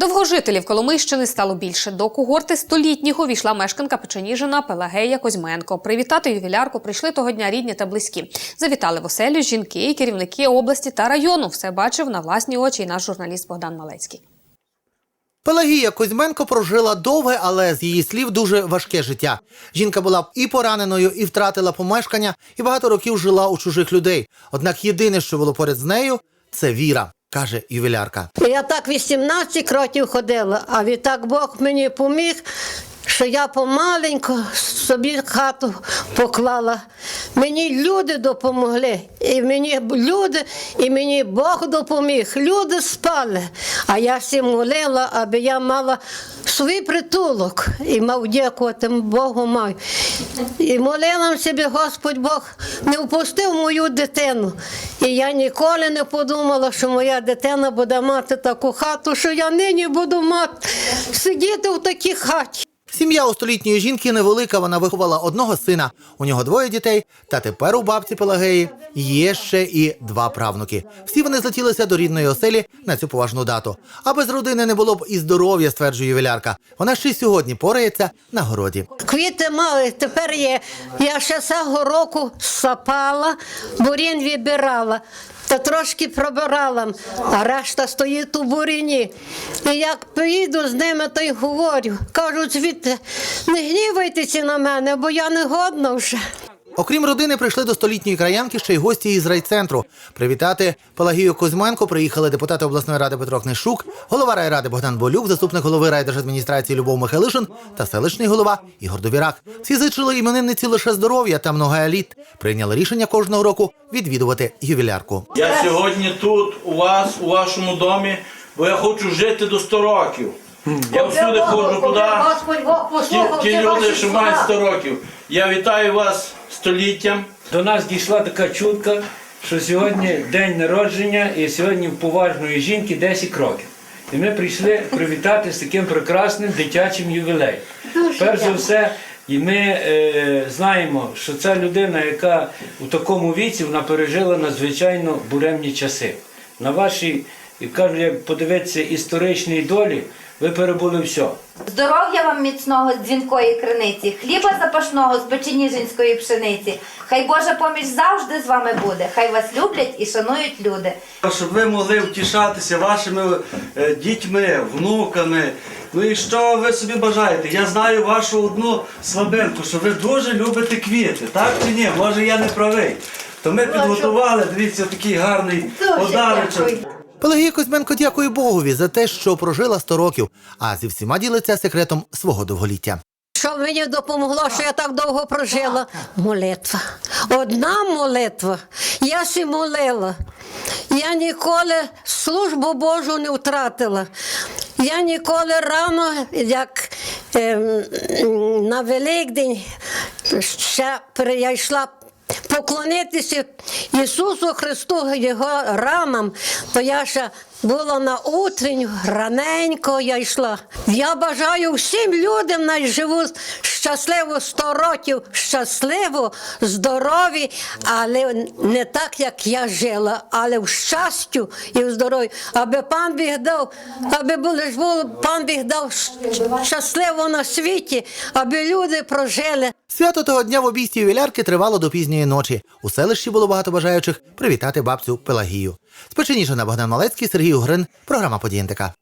Довгожителів Коломийщини стало більше. До когорти столітнього війшла мешканка Печеніжина Пелагея Козьменко. Привітати ювілярку прийшли того дня рідні та близькі. Завітали в оселю жінки, керівники області та району. Все бачив на власні очі і наш журналіст Богдан Малецький. Пелагія Козьменко прожила довге, але з її слів дуже важке життя. Жінка була і пораненою, і втратила помешкання, і багато років жила у чужих людей. Однак єдине, що було поряд з нею, це віра, каже ювілярка. Я так 18 років ходила, а відтак Бог мені поміг, що я помаленьку собі хату поклала. Мені люди допомогли, і мені люди, і мені Бог допоміг. Люди спали. А я всім молила, аби я мала свій притулок і мав дякувати Богу маю. І молила собі, Господь Бог не впустив мою дитину. І я ніколи не подумала, що моя дитина буде мати таку хату, що я нині буду мати сидіти в такій хаті. Сім'я у столітньої жінки невелика. Вона виховала одного сина. У нього двоє дітей. Та тепер у бабці Пелагеї є ще і два правнуки. Всі вони злетілися до рідної оселі на цю поважну дату. А без родини не було б і здоров'я, стверджує ювілярка. Вона ще сьогодні порається на городі. Квіти мали, тепер є. Я ще цього року сапала, бурін вибирала. Та трошки пробирала, а решта стоїть у буріні. І як поїду з ними, то й говорю. Кажуть, звідти не гнівайтеся на мене, бо я не годна вже. Окрім родини, прийшли до столітньої краянки ще й гості із райцентру. Привітати Пелагію Козьменко приїхали депутати обласної ради Петро Книшук, голова райради Богдан Болюк, заступник голови райдержадміністрації Любов Михайлишин та селищний голова Ігор Довірак. Всі зичили іменинниці лише здоров'я та много еліт. Прийняли рішення кожного року відвідувати ювілярку. Я сьогодні тут, у вас, у вашому домі, бо я хочу жити до 100 років. Я всюди ходжу туди. Господь Ті, ті люди, що мають слова. 100 років. Я вітаю вас століттям. До нас дійшла така чутка, що сьогодні день народження і сьогодні в поважної жінки 10 років. І ми прийшли привітати з таким прекрасним дитячим ювілеєм. Перш за все, і ми е, знаємо, що ця людина, яка у такому віці, вона пережила надзвичайно буремні часи. На вашій, як кажуть, як подивитися історичній долі, ви перебули все. Здоров'я вам міцного з дзвінкої криниці, хліба запашного з печеніжинської пшениці. Хай Божа поміч завжди з вами буде. Хай вас люблять і шанують люди. щоб ви могли втішатися вашими е, дітьми, внуками. Ну і що ви собі бажаєте? Я знаю вашу одну слабинку, що ви дуже любите квіти, так чи ні? Може я не правий. То ми підготували, дивіться, такий гарний Дуже подарочок. Пелагія Козьменко дякує Богові за те, що прожила 100 років, а зі всіма ділиться секретом свого довголіття. Що мені допомогло, що я так довго прожила? Молитва. Одна молитва. Я сі молила. Я ніколи службу Божу не втратила. Я ніколи рано, як ем, на Великдень, ще я поклонитися Ісусу Христу Його ранам, то я ще була на утренню, раненько я йшла. Я бажаю всім людям най живуть щасливо 100 років, щасливо, здорові, але не так, як я жила, але в щастю і в здоров'ї. Аби пан Біг дав, аби були було, пан Біг дав щасливо на світі, аби люди прожили. Свято того дня в обійсті ювілярки тривало до пізньої ночі. У селищі було багато бажаючих привітати бабцю Пелагію. З на Богдан Малецький, Сергій Угрин, програма «Події НТК».